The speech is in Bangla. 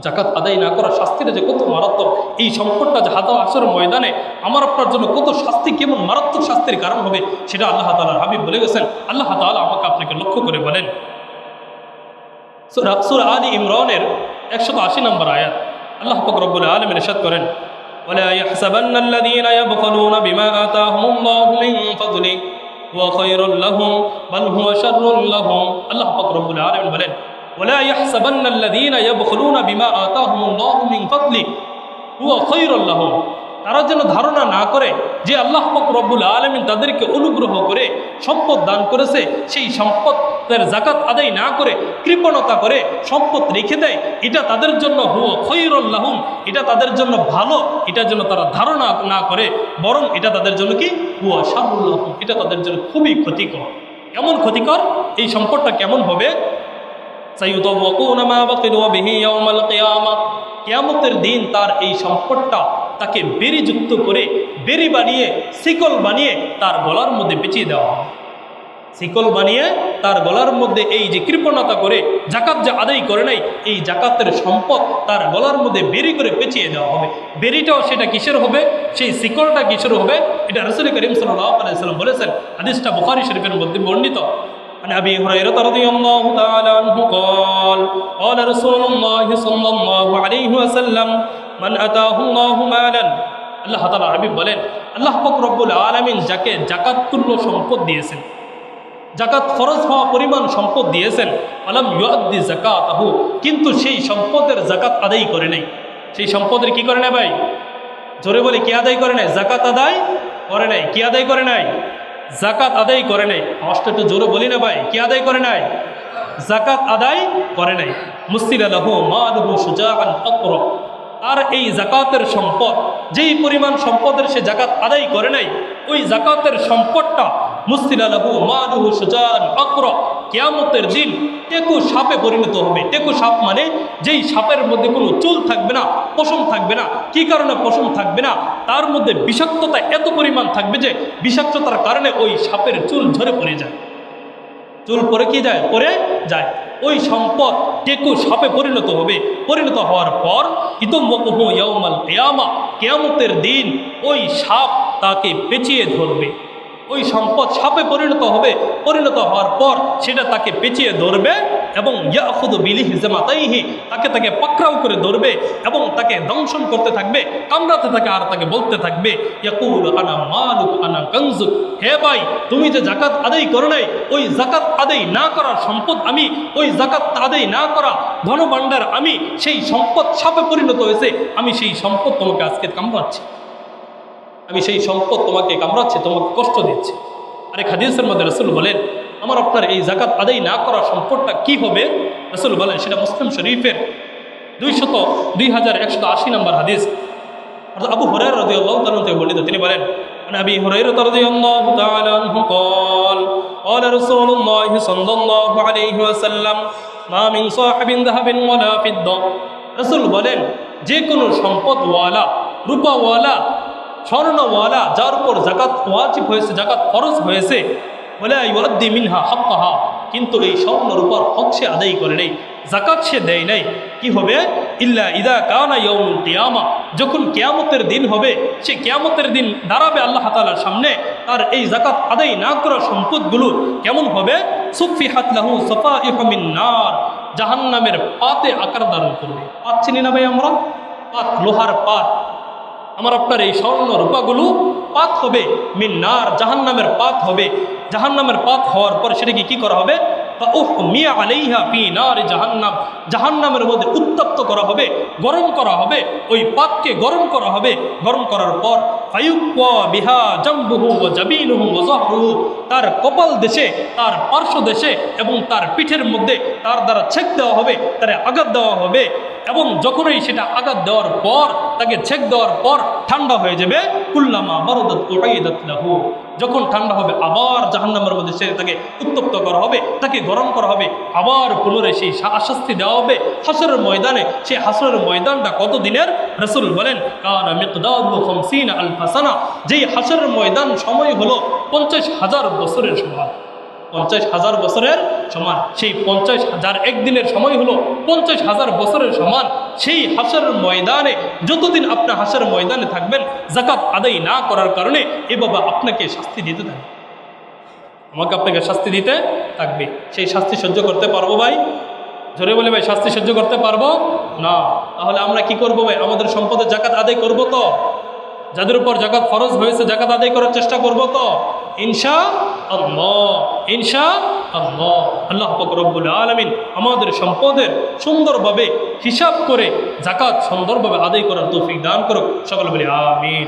জাকাত আদায় না করা শাস্তিটা যে কত মারাত্মক এই সংকটটা যে হাতা আসর ময়দানে আমার আপনার জন্য কত শাস্তি কেমন মারাত্মক শাস্তির কারণ হবে সেটা আল্লাহ তালার হাবিব বলে গেছেন আল্লাহ তালা আমাকে আপনাকে লক্ষ্য করে বলেন সুর আলী ইমরানের একশত আশি নম্বর আয়াত আল্লাহ ফকরবুল আলম ইরশাদ করেন ولا يحسبن الذين يبخلون بما آتاهم الله من فضله هو خير لهم بل هو شر لهم আল্লাহ পাক রব্বুল আলামিন বলেন ولا يحسبن الذين يبخلون بما آتاهم الله من فضله هو خير لهم তারা যেন ধারণা না করে যে আল্লাহ পাক রব্বুল আলমিন তাদেরকে অনুগ্রহ করে সম্পদ দান করেছে সেই সম্পদের জাকাত আদায় না করে কৃপণতা করে সম্পদ রেখে দেয় এটা তাদের জন্য হুয়া খৈরুল্লাহম এটা তাদের জন্য ভালো এটা যেন তারা ধারণা না করে বরং এটা তাদের জন্য কি হুয়া শাহুল্লাহম এটা তাদের জন্য খুবই ক্ষতিকর কেমন ক্ষতিকর এই সম্পদটা কেমন হবে কেয়ামতের দিন তার এই সম্পদটা তাকে বেরিযুক্ত করে, বেরি বানিয়ে, শিকল বানিয়ে তার গলার মধ্যে পেঁচিয়ে দেওয়া হয়। শিকল বানিয়ে তার গলার মধ্যে এই যে কৃপণতা করে জাকাত যে আদায় করে নাই, এই জাকাতের সম্পদ তার গলার মধ্যে বেরি করে পেঁচিয়ে দেওয়া হবে। বেরিটাও সেটা কিসের হবে? সেই শিকলটা কিসের হবে? এটা রসুল করিম আলাইসাল্লাম বলেছেন। হাদিসটা বুখারি শরীফের মধ্যে বর্ণিত। عن ابي هريره رضي الله تعالى عنه قال قال رسول الله صلى الله عليه وسلم من اتاه الله مالا আল্লাহ তাআলা হাবিব বলেন আল্লাহ পাক রব্বুল আলামিন যাকে জাকাত তুল্য সম্পদ দিয়েছেন জাকাত ফরজ হওয়া পরিমাণ সম্পদ দিয়েছেন আলাম ইউদ্দি জাকাতাহু কিন্তু সেই সম্পদের জাকাত আদায় করে নাই সেই সম্পদের কি করে না ভাই জোরে বলে কি আদায় করে নাই জাকাত আদায় করে নাই কি আদায় করে নাই জাকাত আদায় করে নাই। আওয়াজটা একটু জোরে বলি না ভাই, কি আদায় করে নাই? জাকাত আদায় করে নাই। মুস্তিল আলহ মাদহু সুজাহান অক্র আর এই জাকাতের সম্পদ, যেই পরিমাণ সম্পদের সে জাকাত আদায় করে নাই, ওই জাকাতের সম্পদটা মুস্তিল আলহু মালহু সুজাহান অক্র কেয়ামতের দিন টেকু সাপে পরিণত হবে। টেকু সাপ মানে যেই সাপের মধ্যে কোনো চুল থাকবে না, পশম থাকবে না, কি কারণে পশম থাকবে না, তার মধ্যে বিষাক্ততা এত পরিমাণ থাকবে যে বিষাক্ততার কারণে ওই সাপের চুল ঝরে পড়ে যায়। চুল পরে কি যায়? পরে যায়। ওই সম্পদ টেকু সাপে পরিণত হবে। পরিণত হওয়ার পর ইতম্বকহু ইয়ৌমাল কেয়ামা, কেয়ামতের দিন ওই সাপ তাকে পেঁচিয়ে ধরবে। ওই সম্পদ সাপে পরিণত হবে। পরিণত হওয়ার পর সেটা তাকে পেঁচিয়ে ধরবে। এবং ইয়াখুদ বিলি হিজামাতাইহি তাকে তাকে পাকড়াও করে ধরবে এবং তাকে দংশন করতে থাকবে, কামড়াতে থাকে আর তাকে বলতে থাকবে, ইয়াকুল আনা মালুক আনা কনজুক হে ভাই, তুমি যে জাকাত আদায় করো নাই, ওই জাকাত আদায় না করার সম্পদ আমি, ওই জাকাত আদায় না করা ধনভাণ্ডার আমি, সেই সম্পদ সাপে পরিণত হয়েছে, আমি সেই সম্পদ তোমাকে আজকে কামড়াচ্ছি। আমি সেই সম্পদ তোমাকে কামড়াচ্ছি, তোমাকে কষ্ট দিচ্ছি। আরেক হাদিসের মধ্যে রসুল বলেন আমার আপনার এই জাকাত আদায় না করা সম্পদটা কি হবে রসুল বলেন সেটা মুসলিম শরীফের দুইশত দুই হাজার একশত আশি নম্বর হাদিস অর্থাৎ আবু হরাই রদি আল্লাহ থেকে বর্ণিত তিনি বলেন عن ابي هريره رضي الله تعالى عنه قال قال رسول الله صلى الله عليه وسلم ما من صاحب ذهب ولا فضه রসুল বলেন যে কোনো সম্পদওয়ালা রূপাওয়ালা স্বর্ণওয়ালা যার উপর জাকাত ওয়াজিব হয়েছে জাকাত ফরজ হয়েছে বলে ইউদ্দি মিনহা হক্কাহা। কিন্তু এই স্বর্ণ রূপার হক সে আদায় করে নেই জাকাত সে দেয় নাই। কি হবে? ইল্লা ইদা কানা ইয়ৌমুল কিয়ামা। যখন কেয়ামতের দিন হবে, সে কেয়ামতের দিন দাঁড়াবে আল্লাহ তালার সামনে, তার এই জাকাত আদায় না করা সম্পদগুলো কেমন হবে? সুফি হাতলাহু সফা ইহমিন নার। জাহান্নামের পাতে আকার ধারণ করবে। পাত চিনি না ভাই আমরা? পাত, লোহার পাত। আমার আপনার এই স্বর্ণ রূপাগুলো পাত হবে মিন্নার জাহান্নামের পাত হবে। জাহান্নামের পাত হওয়ার পর সেটাকে কি করা হবে? মিয়া আলাইহা পি নার জাহান্নাম। জাহান্নামের মধ্যে উত্তপ্ত করা হবে, গরম করা হবে, ওই পাতকে গরম করা হবে। গরম করার পর বিহা জম্বুহু ও জাবিনুহু ও জহরুহু। তার কপাল দেশে, তার পার্শ্ব দেশে এবং তার পিঠের মধ্যে তার দ্বারা ছেক দেওয়া হবে, তার আঘাত দেওয়া হবে। এবং যখনই সেটা আঘাত দেওয়ার পর, তাকে ছেক দেওয়ার পর ঠান্ডা হয়ে যাবে, কুল্লামা বরদত লাহু। যখন ঠান্ডা হবে, আবার জাহান্নামের মধ্যে সে তাকে উত্তপ্ত করা হবে, তাকে গরম করা হবে, আবার পুনরায় সেই আশ্বস্তি দেওয়া হবে। হাসরের ময়দানে সেই হাসরের ময়দানটা কত দিনের রসুল বলেন খামসিনা যেই হাসরের ময়দান সময় হলো পঞ্চাশ হাজার বছরের সময়। পঞ্চাশ হাজার বছরের সমান। সেই পঞ্চাশ হাজার একদিনের সময় হলো পঞ্চাশ হাজার বছরের সমান। সেই হাসের ময়দানে, যতদিন আপনি হাসের ময়দানে থাকবেন জাকাত আদায় না করার কারণে এভাবে আপনাকে শাস্তি দিতে থাকবে। আমাকে আপনাকে শাস্তি দিতে থাকবে। সেই শাস্তি সহ্য করতে পারব ভাই? জোরে বলে ভাই, শাস্তি সহ্য করতে পারব? না। তাহলে আমরা কি করব ভাই? আমাদের সম্পদের জাকাত আদায় করব তো? যাদের উপর জাকাত ফরজ হয়েছে জাকাত আদায় করার চেষ্টা করব তো? ইনশা আল্লাহ আলমিন আমাদের সম্পদের সুন্দরভাবে হিসাব করে জাকাত সুন্দরভাবে আদায় করার তৌফিক দান করুক। সকল বলি আমিন।